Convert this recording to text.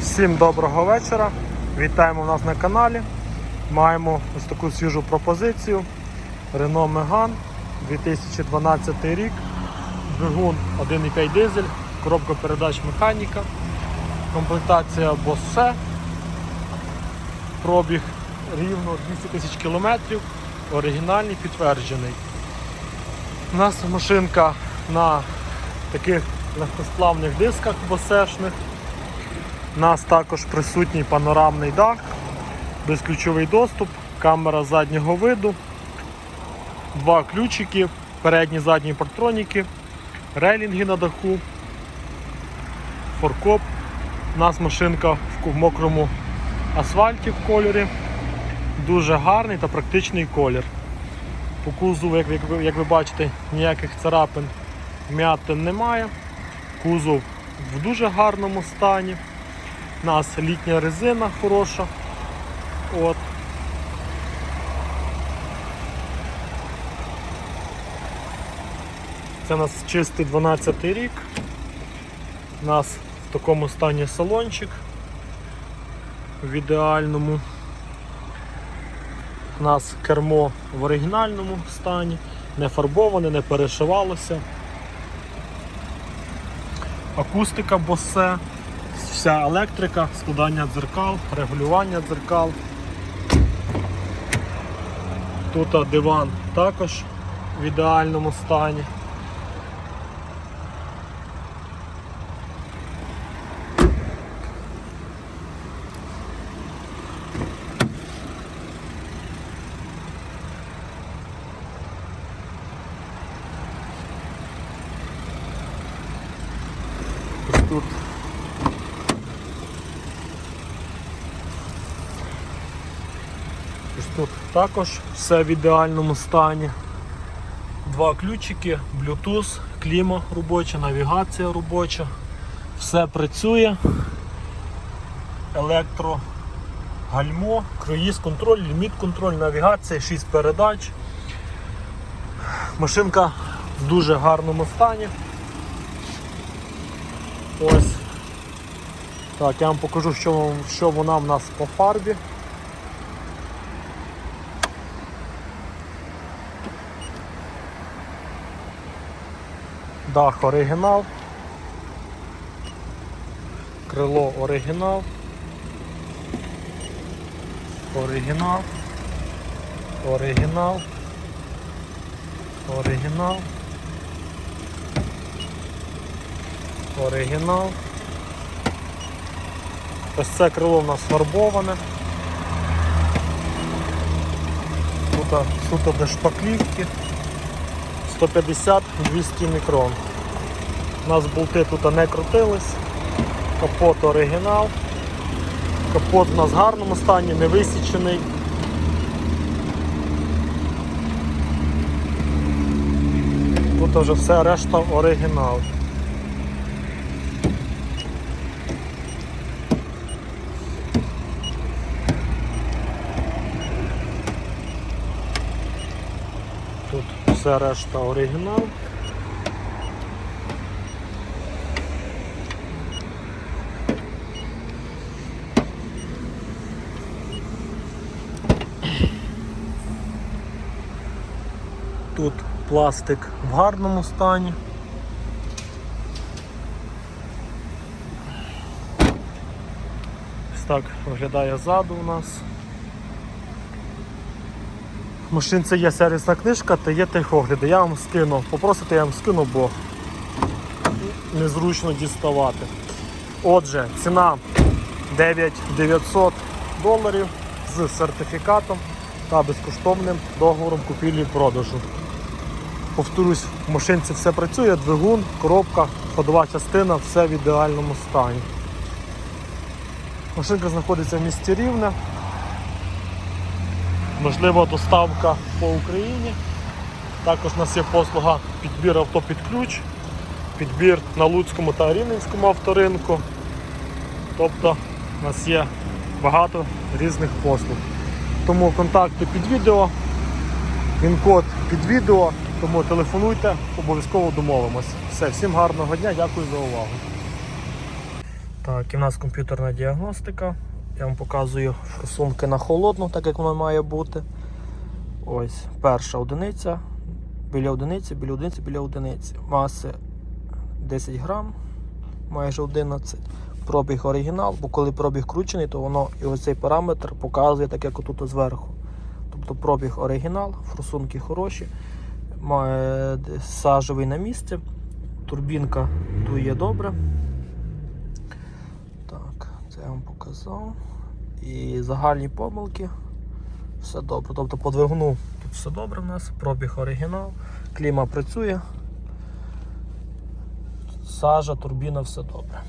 Всім доброго вечора. Вітаємо нас на каналі. Маємо ось таку свіжу пропозицію. Renault Megane 2012 рік. Двигун 1,5 дизель, коробка передач механіка, комплектація Bose. Пробіг рівно 200 тисяч кілометрів. Оригінальний підтверджений. У нас машинка на таких легкосплавних дисках босешних. У нас також присутній панорамний дах, безключовий доступ, камера заднього виду, два ключики, передні задні партроніки, рейлінги на даху, форкоп. У нас машинка в мокрому асфальті в кольорі. Дуже гарний та практичний колір. По кузову, як, ви- як ви бачите, ніяких царапин, м'ятин немає. Кузов в дуже гарному стані. У нас літня резина хороша. От. Це у нас чистий 12 рік. У нас в такому стані салончик в ідеальному. У нас кермо в оригінальному стані, не фарбоване, не перешивалося. Акустика босе, вся електрика, складання дзеркал, регулювання дзеркал. Тут диван також в ідеальному стані. Тут тут також все в ідеальному стані. Два ключики, Bluetooth, кліма робоча, навігація робоча. Все працює. Електро гальмо, круїз контроль, ліміт контроль, навігація, 6 передач. Машинка в дуже гарному стані. Ось. Так, я вам покажу, що, що вона в нас по фарбі. Дах оригінал. Крило оригінал. Оригінал. Оригінал. Оригінал. Оригінал. Ось це крило у нас фарбоване. Тут суто без шпаклівки. 150-200 мікрон. У нас болти тут не крутились. Капот оригінал. Капот у нас в гарному стані, не висічений. Тут вже все решта оригінал. Тут все решта оригінал. Тут пластик в гарному стані. Ось так виглядає ззаду у нас. В машинці є сервісна книжка та є техогляди. Я вам скину. Попросите, я вам скину, бо незручно діставати. Отже, ціна 9900 доларів з сертифікатом та безкоштовним договором купівлі-продажу. Повторюсь, в машинці все працює, двигун, коробка, ходова частина, все в ідеальному стані. Машинка знаходиться в місті Рівне. Можлива доставка по Україні. Також у нас є послуга підбір авто під ключ, підбір на Луцькому та Рівненському авторинку. Тобто у нас є багато різних послуг. Тому контакти під відео, він код під відео, тому телефонуйте, обов'язково домовимось. Все, всім гарного дня, дякую за увагу. Так, і в нас комп'ютерна діагностика. Я вам показую форсунки на холодну, так як воно має бути. Ось, перша одиниця, біля одиниці, біля одиниці, біля одиниці. Маси 10 грам, майже 11. Пробіг оригінал, бо коли пробіг кручений, то воно і ось цей параметр показує так, як отут зверху. Тобто пробіг оригінал, форсунки хороші, сажевий на місці, турбінка дує добре. Так, показав. І загальні помилки. Все добре. Тобто по двигуну тут все добре в нас, пробіг оригінал, кліма працює. Сажа, турбіна, все добре.